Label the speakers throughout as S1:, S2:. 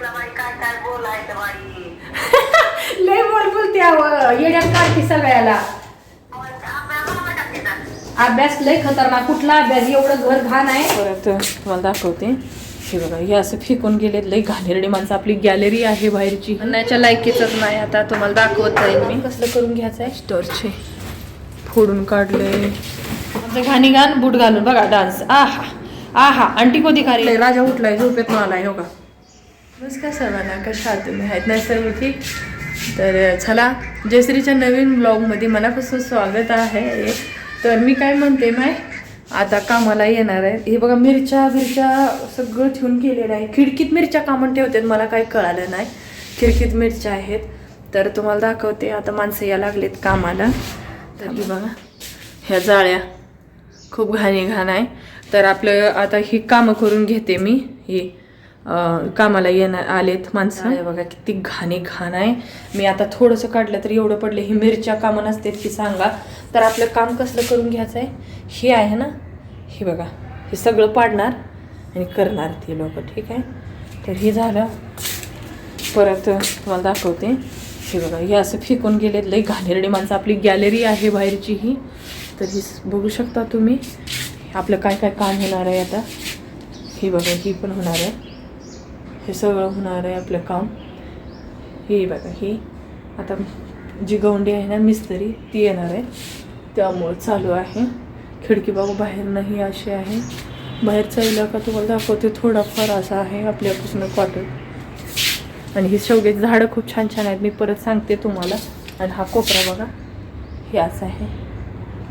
S1: सांगितलं बाई काय काय बोलायचं बाई
S2: लय बोल बोलते अव येड्यात काढते सगळ्याला. अभ्यास लय खतरनाक कुठला अभ्यास? एवढं घर घाण आहे.
S3: परत तुम्हाला दाखवते. हे बघा हे असं फेकून गेलेत लई घाणेरडी माणसं. आपली गॅलरी आहे बाहेरची.
S2: म्हणण्याच्या लायकीच नाही आता तुम्हाला दाखवत जाईल मी.
S3: कसलं करून घ्यायचं आहे. स्टरचे फोडून काढले
S2: आमचं घाणी घाण बूट घालून बघा डान्स आहा आहा आंटी को दिखा रही
S3: राजा उठलाय झोपेत आलाय हो का? नमस्कार सर्वांना कशा तुम्ही? आहेत ना सर्व ठीक? तर चला जयश्रीच्या नवीन ब्लॉगमध्ये मनापासून स्वागत आहे. तर मी काय म्हणते माय आता कामाला येणार आहे. हे बघा मिरच्या बिरच्या सगळं ठेवून केलेलं आहे. खिडकीत मिरच्या कामं ठेवतात मला काही कळालं नाही. खिडकीत मिरच्या आहेत. तर तुम्हाला दाखवते आता माणसं या लागलेत कामाला. तर ही बघा ह्या जाळ्या खूप घाणी घाण आहे. तर आपलं आता ही कामं करून घेते मी ही. कामाला येणार आलेत माणसं. हे. बघा किती घाणी घाण आहे. मी आता थोडंसं काढलं तर एवढं पडलं. ही मिरच्या कामं नसते की सांगा. तर आपलं काम कसलं करून घ्यायचं आहे हे आहे ना? हे बघा. हे सगळं पाडणार आणि करणार ते लोक ठीक आहे? तर हे झालं. परत तुम्हाला दाखवते. हे बघा हे असं फेकून गेलेत. लई घाणेरडी माणसं. आपली गॅलरी आहे बाहेरची ही. तर ही बघू शकता तुम्ही. आपलं काय काय काम होणार आहे आता? ही बघा ही पण होणार आहे. हे सगळं होणार आहे आपलं काम. हे बघा ही. आता जी गवंडी आहे ना मिस्त्री ती येणार आहे. त्यामुळं चालू आहे. खिडकी बाबा बाहेर नाही अशी आहे. बाहेरचा इलाका तुम्हाला दाखवते थोडाफार असा आहे आपल्यापासून क्वार्टर आणि ही शेवगे झाडं खूप छान छान आहेत. मी परत सांगते तुम्हाला. आणि हा कोपरा बघा हे असं आहे.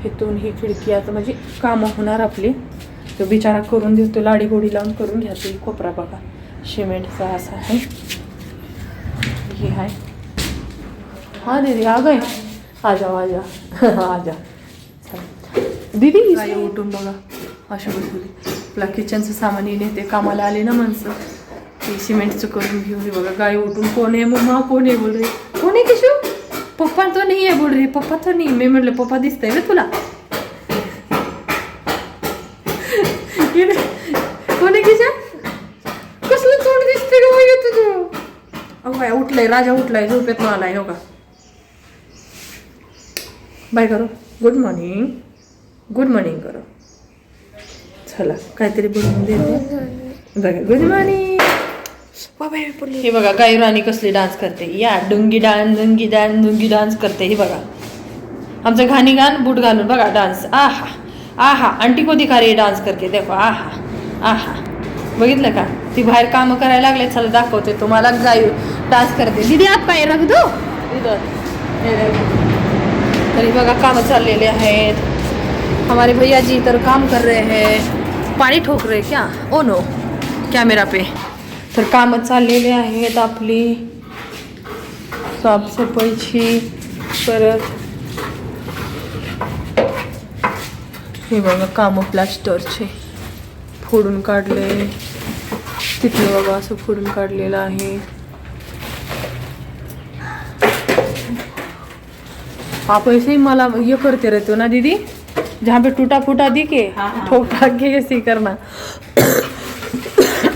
S3: हेतून ही खिडकी. आता म्हणजे कामं होणार आपली. तो बिचारा करून देतो लाडीगोडी लावून करून घ्या ही कोपरा बघा. सिमेंटचा असा आहे हे। आहे हाँ। दीदी आ गए। आ जाओ आ जाओ। आ जाओ. दीदी उठून बघा। अशा बसली। आपला किचनचं सामान येणे ते कामाला आले ना माणसं. ते सिमेंटचं करून घेऊन बघा. गाय उठून कोण आहे? मम्मा कोण आहे बोल रही कोण आहे किशू? पप्पा तो नाही आहे बोल रही पप्पा तो नाही. मी म्हटलं पप्पा दिसतंय ना तुला कोण आहे किशा कसलं तोंड दिसतंय का बाई तुझं अहो काय उठलाय राजा उठलाय झोपेत आलाय हो का? बाय करो. गुड मॉर्निंग गुड मॉर्निंग करो. चला काहीतरी बनवून देते. बघा गुड मॉर्निंग हे बघा गाई राणी कसली डान्स करते. या डुंगी डान्स डुंगी डान्स डुंगी डान्स करते. हे बघा. आमचं घाणी घाण बूट घालून बघा डान्स आहा आहा आंटी को दिखा रही डान्स करके देखो आहा आहा. बघितलं का? ती बाहेर कामं करायला लागले चला दाखवते तुम्हाला गाई डान्स करते. दीदी आप पाय रख दो. हे तरी बघा कामं चाललेले आहेत. हमारे भैया जी तर काम कर रहे हैं. पाणी ठोक रहे क्या? ओ नो कॅमेरा पे. तर कामं चाललेले आहेत आपली. साफसफाईची परत. हे बघा कामं प्लास्टरचे फोडून काढले. तिथलं बघा असं फोडून काढलेलं आहे. आप ही मला ये करते रहते हो ना दीदी? जहाँ पे टूटा फूटा दिखे ठोक ठाक के ऐसे ही करना।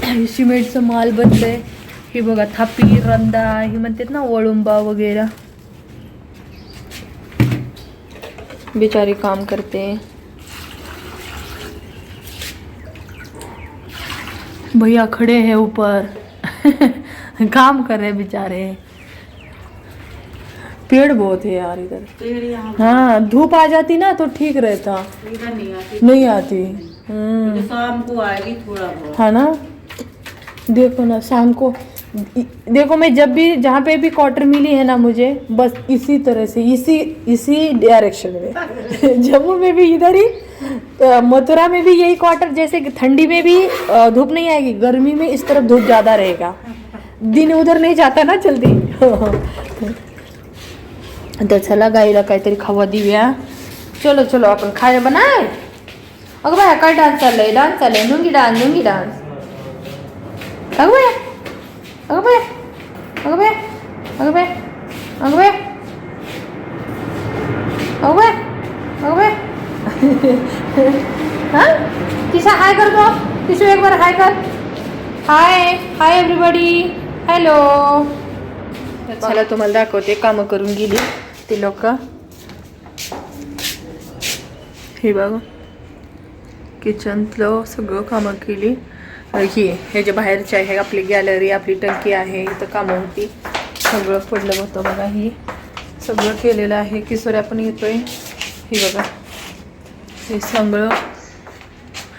S3: हे सिमेंटचं माल बनलंय हे बघा थापी रंदा हे म्हणतात ना वळुंबा वगैरे. बिचारी काम करते. भैया खड़े हैं ऊपर. काम कर रहे बेचारे. पेड़ बहुत है यार इधर। हाँ धूप आ जाती ना तो ठीक रहता।
S1: नहीं आती।
S3: नहीं आती। हम्म।
S1: शाम को आएगी थोड़ा बहुत।
S3: है ना? देखो ना शाम को देखो मैं जब भी जहाँ पे भी क्वार्टर मिली है ना मुझे बस इसी तरह से इसी इसी डायरेक्शन में। जम्मू में भी इधर ही अ, मथुरा में भी यही क्वार्टर जैसे ठंडी में भी धूप नहीं आएगी गर्मी में इस तरफ़ धूप ज़्यादा रहेगा। दिन उधर नहीं जाता ना जल्दी। तर चला गाईला काहीतरी खावा देऊया. चलो चलो आपण खायला बनाय. अगं बाया काय डान्स चाललंय? डान्स चाललंय. नुंगी डान्स लुंगी डान्स. अगं बाया अगं बाया अगं बाया अगं बाया अगं बाया अगं बाया अगं बाया. हा? तिसा हाय कर दो तिसू एक बार हाय कर. Hi hi everybody
S2: hello.
S3: चला तुम्हाला दाखवते. कामं करून गेली. ती लोक. हे बघा. किचनतलं सगळं कामं केली. ही हे जे बाहेरचे आहे आपली गॅलरी आपली टंकी आहे इथं कामं होती. सगळं पडलं होतं बघा ही. सगळं केलेलं आहे. किसोऱ्या पण येतोय. हे बघा. हे सगळं.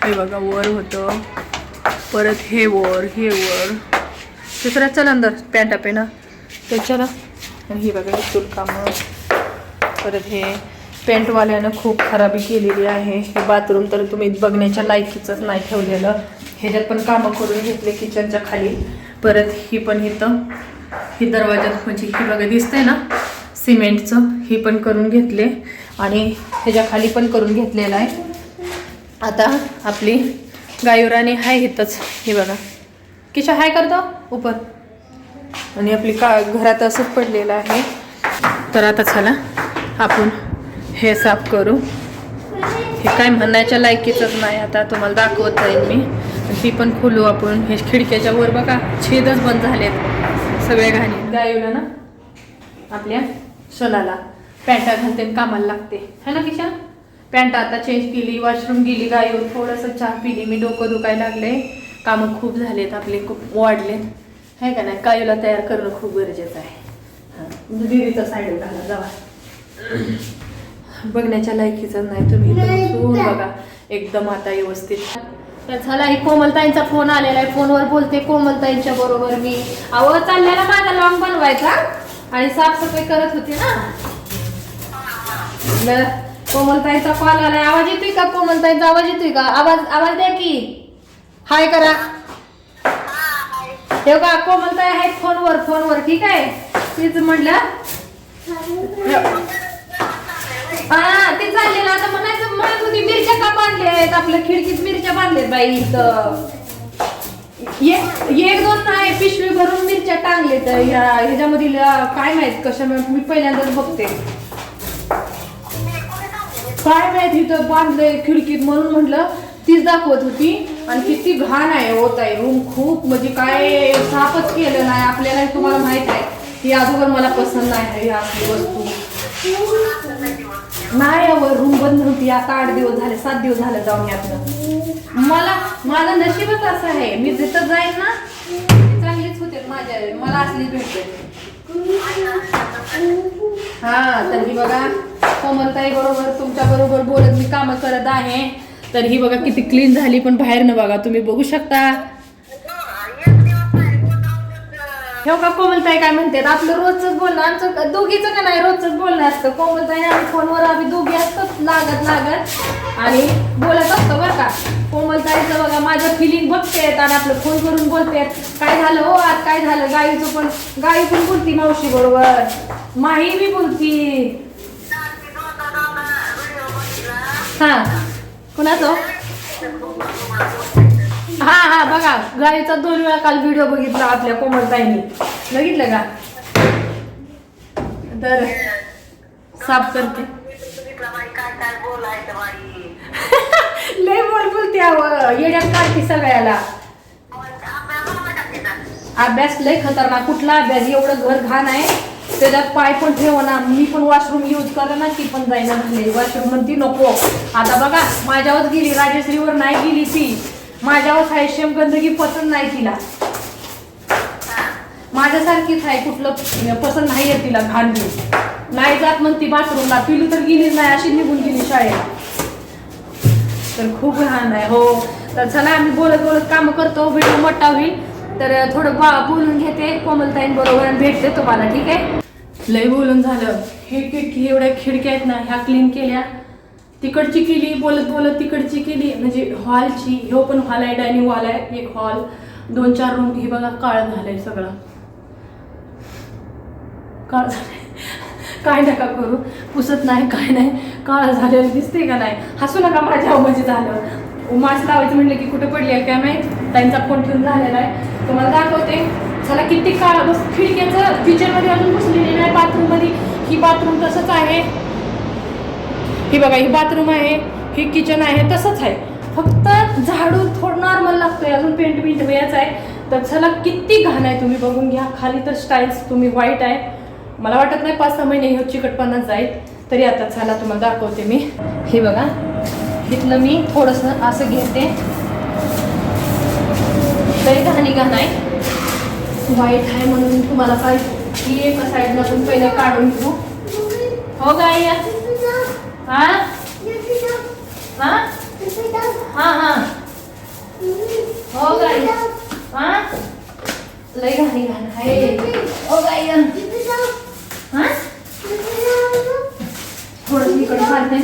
S3: हे बघा वर होतं. परत हे वर हे वर. दुसरा चला अंदर पॅन्टा पेना. ते चला आणि ही बघा चूल कामं. परत हे पेंटवाल्यानं खूप खराबी केलेली आहे. हे बाथरूम तर तुम्ही बघण्याच्या लायकीचंच नाही ठेवलेलं. ह्याच्यात पण कामं करून घेतले किचनच्या खाली. परत ही पण इथं ही दरवाजात म्हणजे ही बघा दिसतंय ना सिमेंटचं ही पण करून घेतले. आणि ह्याच्या खाली पण करून घेतलेलं आहे. आता आपली गायुराणी आहे इथंच. हे बघा. किशा हाय करतो. उपर. आणि आपली का घरात असंच पडलेलं आहे. तर आता चला. आपण हे साफ करू. हे काय म्हणण्याच्या लायकीचंच नाही आता तुम्हाला दाखवत जाईल मी. ती पण खोलू आपण. हे खिडक्याच्या वर बघा छेदच बंद झालेत. सगळे घाणी. गायला ना आपल्या सणाला पॅन्टा घालते आणि कामाला लागते. है ना किशा? पॅन्ट आता चेंज केली वॉशरूम गेली गायू थोडंसं चहा पिली. मी डोकं दुखायला लागले. कामं खूप झालेत आपले खूप वाढले है का नाही? गायूला तयार करणं खूप गरजेचं आहे. हां दिदीचा साईड घाला जावा. बघण्याच्या लायकीचं नाही तुम्ही बघा. एकदम आता व्यवस्थित.
S2: तर चला ही कोमलताईंचा फोन आलेला आहे. फोनवर बोलते कोमलताईंच्या बरोबर मी. अहो चाललेला माझा लॉंग बनवायचा आणि साफसफाई करत होती ना? कोमलताईचा कॉल आलाय. आवाज येतोय का कोमलताईंचा? आवाज येतोय का? आवाज आवाज द्या की. हाय करा. हे का कोमलताई आहेत फोनवर फोनवर. ठीक आहे? तीच म्हटलं. हा ते चाललेलं. आता म्हणायचं म्हणत होती मिरच्या का बांधल्या आहेत? आपल्या खिडकीत मिरच्या बांधल्यात बाई इथं. एक एक दोन नाही पिशवी भरून मिरच्या टांगलेत. ह्या ह्याच्यामधील काय माहीत कशा मी पहिल्यांदाच बघते. काय माहीत इथं बांधलंय खिडकीत म्हणून म्हटलं तीच दाखवत होती. आणि किती घाण आहे होत आहे रूम खूप म्हणजे काय साफच केलं नाही. आपल्याला तुम्हाला माहीत आहे. ही अगोदर मला पसंत नाही आहे असली वस्तू. नाही अहो रूम बंद होती आता आठ दिवस झाले सात दिवस झाले जाऊन यातनं. मला माझं नशीबच असं आहे. मी जिथं जाईन ना चांगलीच होते माझ्या. मला असली भेटते. हा तर ही बघा कोमलताई बरोबर तुमच्या बरोबर बोलत मी कामं करत आहे. तर ही बघा किती क्लीन झाली पण बाहेर न बघा तुम्ही बघू शकता. ठेव का कोमलताई काय म्हणते आपलं रोजच बोलणं आमचं दोघीचं का नाही रोजच बोलणं असतं? कोमलताई आम्ही फोनवर आम्ही दोघी असतात लागत लागत. आणि बोलत असतो बरं का. कोमलताईचं बघा माझं फिलिंग बघतेत आणि आपलं फोन करून बोलतेत. काय झालं? हो आज काय झालं? गाईचं पण गाई पण बोलती मावशी बरोबर. माही बी बोलती. हा. कुणाचं? हा हा बघा गाईचा दोन वेळा काल व्हिडिओ बघितला आपल्या कोमलताईने बघितलं का? तर साफ करते. लय बोल बोलते अहो येड्यात काढते सगळ्याला. अभ्यास लय खतरनाक. कुठला अभ्यास? एवढं घर घाण आहे. त्याच्यात पाय पण ठेवना. मी पण वॉशरूम यूज करा ना ती पण जाईना. झाली वॉशरूम म्हणती नको. आता बघा माझ्यावर गेली. राजश्रीवर नाही गेली ती. माझ्यावर आहे शेम गंदगी पसंत नाही तिला. माझ्यासारखीच आहे कुठलं पसंत नाही आहे तिला घाण. नाही जात म्हणती बाथरूमला पिलू तर गेलीच नाही अशी निघून गेली शाळेला. तर खूप घाण आहे हो. तर चला आम्ही बोलत बोलत काम करतो व्हिडिओ मोठा होईल. तर थोडं बा बोलून घेते कोमलताईन बरोबर आणि भेटते तुम्हाला ठीक आहे?
S3: लय बोलून झालं. हे खिडकी एवढ्या खिडक्या आहेत ना ह्या क्लीन केल्या. तिकडची केली बोलत बोलत तिकडची केली. म्हणजे हॉलची ह्यो पण हॉल आहे डायनिंग हॉल आहे एक हॉल दोन चार रूम ही बघा काळ झालंय सगळं. काळ झालंय. काय नका करू. पुसत नाही काय नाही. काळ झालेलं दिसते का नाही? हसू नका माझ्या म्हणजे झालं मास्क लावायचं म्हणलं की कुठे पडली आहे काय माहीत? त्यांचा फोन ठेवून झालेला आहे. तुम्हाला दाखवते. चला किती काळ बस खिडक्याचं किचनमध्ये अजून बसलेली नाही बाथरूममध्ये ही बाथरूम तसंच आहे. ही बघा ही बाथरूम आहे ही किचन आहे तसंच आहे. फक्त झाडू थोडं नॉर्मल लागतोय अजून पेंट बिंट व्हायचं आहे. तर चला किती घाण आहे तुम्ही बघून घ्या. खाली तर स्टाईल्स तुम्ही वाईट आहे. मला वाटत नाही पाच सहा महिने हे चिकटपणा जाईल. तरी आता चला तुम्हाला दाखवते मी. हे बघा इथलं मी थोडंसं असं घेते. तरी घाणी घाण आहे. वाईट आहे म्हणून तुम्हाला काय ही एका साईडला पण पहिलं काढून घेऊ. हो या. हा? हा? हा हा। हो गाई। हा? लय घाणी घाण आहे हो गाई हा? थोडं इकडे काढते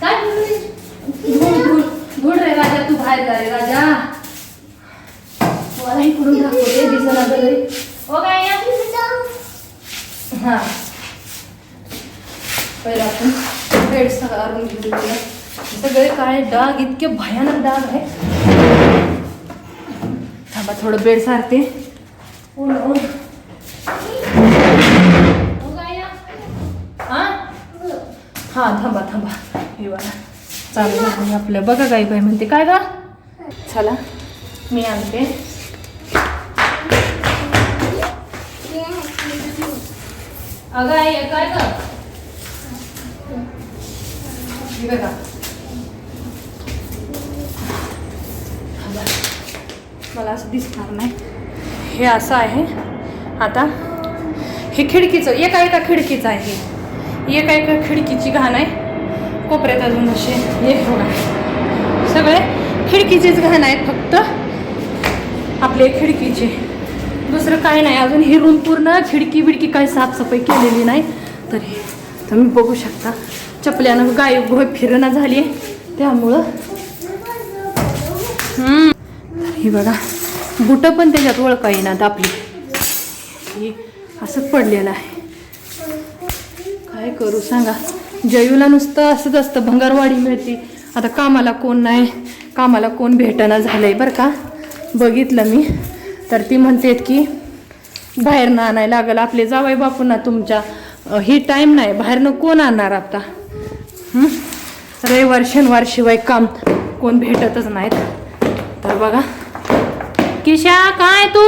S3: काय धूळ धूळ धूळ रे राजा तू बाहेर जा रे राजा। मला इकडून दाखवते दिसना तरी हो गाई हा? पहिला आपण बेड सकाळून घेऊया सगळे काळे डाग इतके भयानक डाग आहे थांबा थोडं बेड सारते. ऊन ऊन हो हा थांबा थांबा. हे बघा. चालू आपलं. बघा गाई बाई म्हणते. काय का चला मी आणते. अगं आई काय का हे बघा. मला असं दिसणार नाही. हे असं आहे. आता हे खिडकीचं एका एका खिडकीचं आहे. एका एका खिडकीची घाण आहे. कोपऱ्यात अजून असे एक बघा. सगळे खिडकीचीच घाण आहेत फक्त. आपले खिडकीचे. दुसरं काय नाही. अजून ही रूम पूर्ण खिडकी बिडकी काही साफसफाई केलेली नाही. तरी तुम्ही बघू शकता. चपल्यानं गाय गोय फिरणं झाली आहे. त्यामुळं ही बघा बुटं पण त्याच्यात ओळखा येणार आपली. ही असं पडलेलं आहे. काय करू सांगा? जयूला नुसतं असंच असतं भंगारवाडी मिळते. आता कामाला कोण नाही कामाला कोण भेटणं झालंय बरं का? बघितलं मी. तर ती म्हणतेत की बाहेरनं आणायला लागल. आपले जावाई बापूंना तुमच्या ही टाईम नाही. बाहेरनं कोण आणणार आता? रविवार शनिवार शिवाय काम कोण भेटतच नाहीत. तर बघा. किशा काय तू?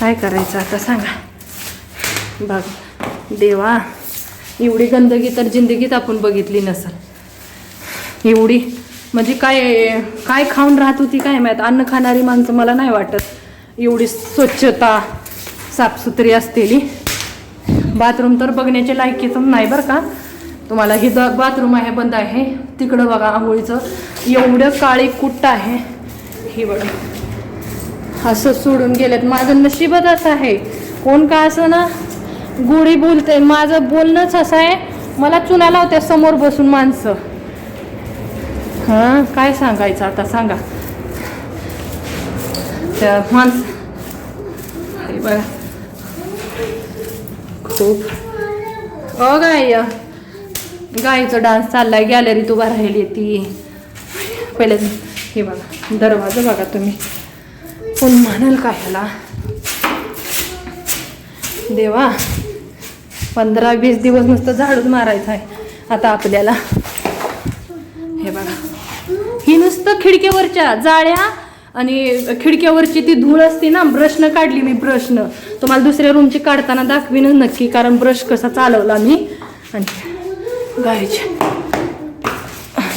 S3: काय करायचं आता सांगा. बघ देवा एवढी गंदगी तर जिंदगीत आपण बघितली नसल. एवढी. म्हणजे काय काय खाऊन राहत होती काय माहीत? अन्न खाणारी माणसं मला नाही वाटत. एवढी स्वच्छता साफसुथरी असलेली बाथरूम तर बघण्याच्या लायकीचं नाही बरं का. तुम्हाला हे बाथरूम आहे बंद आहे. तिकडं बघा आंघोळीचं. एवढं काळी कुट्ट आहे. ही बघा. असं सोडून गेलेत. माझं नशीबच असं आहे. कोण का असं ना गोडी बोलते माझं बोलणंच असं आहे. मला चुना लावते समोर बसून माणसं. हां? काय सांगायचं आता? सांगा. त्या माणसं. हे बघा. बघतो अ गाय गायचा डान्स चाललाय. गॅलरीत उभा राहिली ती. पहिले हे बघा. दरवाजा बघा तुम्ही. कोण म्हणाल का ह्याला? देवा. पंधरा वीस दिवस नुसतं झाडून मारायचं आहे. आता आपल्याला. हे बघा. ही नुसतं खिडकीवरच्या जाळ्या आणि खिडक्यावरची ती धूळ असते ना ब्रशनं काढली मी ब्रशनं. तुम्हाला दुसऱ्या रूमची काढताना दाखवीन नक्की कारण ब्रश कसा चालवला मी. आणि गायीच्या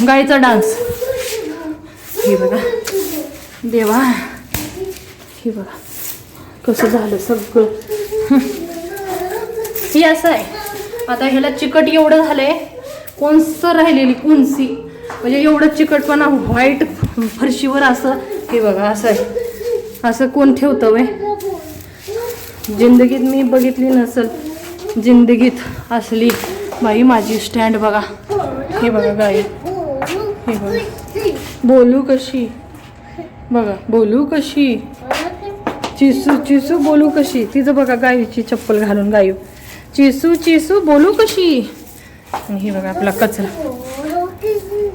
S3: गायचा डान्स हे बघा. देवा. हे बघा. कसं झालं सगळं. हे असं आहे. आता ह्याला चिकट एवढं झालंय कोणसं राहिलेली कोणसी म्हणजे एवढं चिकटपणा व्हाईट फरशीवर असं हे बघा असं आहे. असं कोण ठेवतं वे जिंदगीत मी बघितली नसल जिंदगीत असली बाई माझी स्टँड बघा. हे बघा गाई. हे बघा. बोलू कशी? बघा बोलू कशी? चिसू चिसू बोलू कशी? तिचं बघा गायीची चप्पल घालून गायू चिसू चिसू बोलू कशी? आणि हे बघा आपला कचरा.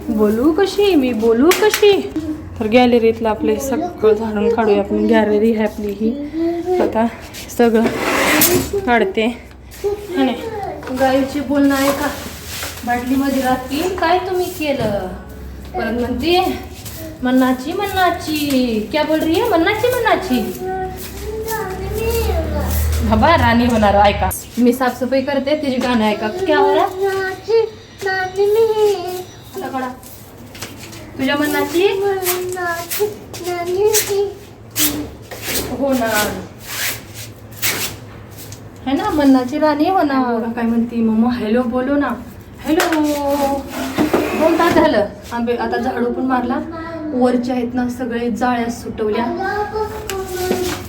S3: बोलू कशी? मी बोलू कशी? तर गॅलरीतलं आपले सगळं झाडून काढूया आपण. गॅलरी आहे आपली ही. आता सगळं काढते. आणि गायीचे बोलणं आहे का? बाटलीमध्ये राहतील काय तुम्ही केलं? परत म्हणते मन्नाची मन्नाची. क्या बोल रही है? मन्नाची मन्नाची. बाबा राणी होणार ऐका. मी साफसफाई करते तिची गाणं ऐका. क्या हो रहा. तुझ्या मन्नाची होणार. है ना? मन्नाची राणी होणार. काय म्हणती? मम्मा हॅलो बोलो ना. हॅलो. दोन तास झालं? आंबे आता झाडू पण मारला. वरच्या आहेत ना सगळे जाळ्या सुटवल्या.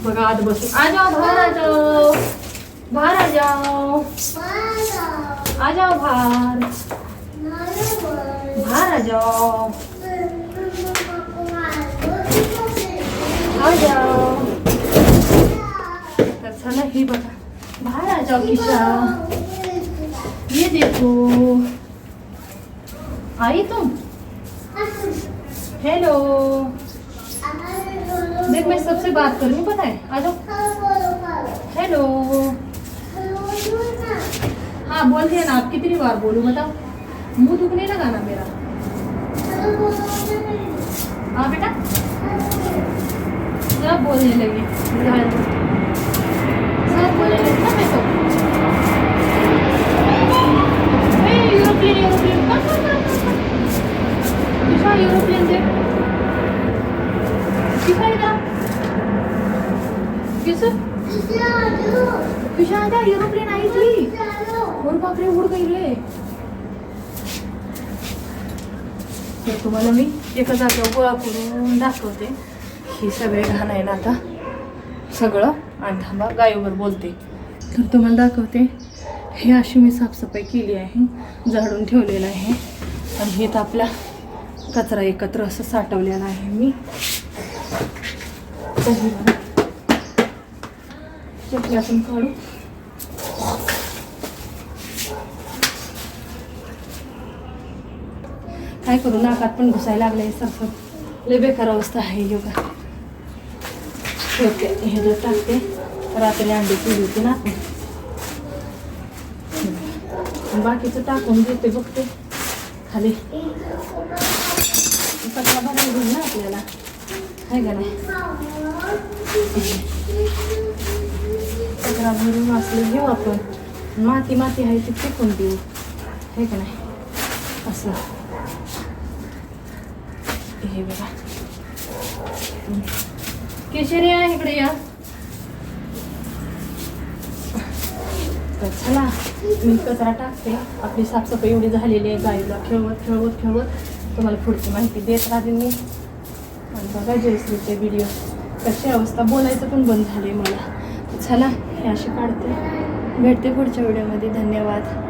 S3: बघा आत बसून आ जाओ बाहर आ जाओ बाहर आ जाओ आ जाओ बाहर आ जाओ हे बघा बाहर आ जाओ ये देखो आई तुम हेलो देख मैं सबसे बात कर रही हूँ पता है? आ जाओ। हेलो हाँ बोल दिया ना आप कितनी बार बोलूँ बताओ। मुंह दुखने लगा ना मेरा। हाँ बेटा। सब बोलने लगी सब बोलने लगे ना मैं तो यूरोपियन यूरोपियन. एरोप्लेन यूरोपियन किस विशाल एरोप्लेन आई थी और बापरे उड गई रे. तर तुम्हाला मी एका जागेवर गोळा करून दाखवते. ही सगळे घाण आहे ना आता. सगळं. आणि थांबा गायीवर बोलते. तर तुम्हाला दाखवते हे अशी मी साफसफाई केली आहे झाडून ठेवलेलं आहे. आणि हे तर आपला कचरा एकत्र असं साठवलेला आहे मी. चटण्यातून काढू. काय करू नाकात पण घुसायला लागले सरसर लय बेकार अवस्था आहे योगा ठेवते. हे जर टाकते रात्री अंडी केली होती ना आपण. बाकीचं टाकून देते बघते. खाली. कचरा बघायला घेऊन ना आपल्याला. आहे का नाही? सगळा भरून असलं घेऊ आपण. माती माती आहे ती फेकून देऊ. आहे का नाही? असं. हे बघा. केशरी आहे इकडे या. तर चला मी कचरा टाकते. आपली साफसफाई एवढी झालेली आहे गाईला. खेळवत खेळवत खेळवत. तुम्हाला पुढची माहिती देत राहते मी. आणि बघा जयश्रीचे व्हिडिओ कशी अवस्था? बोलायचं पण बंद झाली मला. चला हे अशी काढते. भेटते पुढच्या व्हिडिओमध्ये धन्यवाद.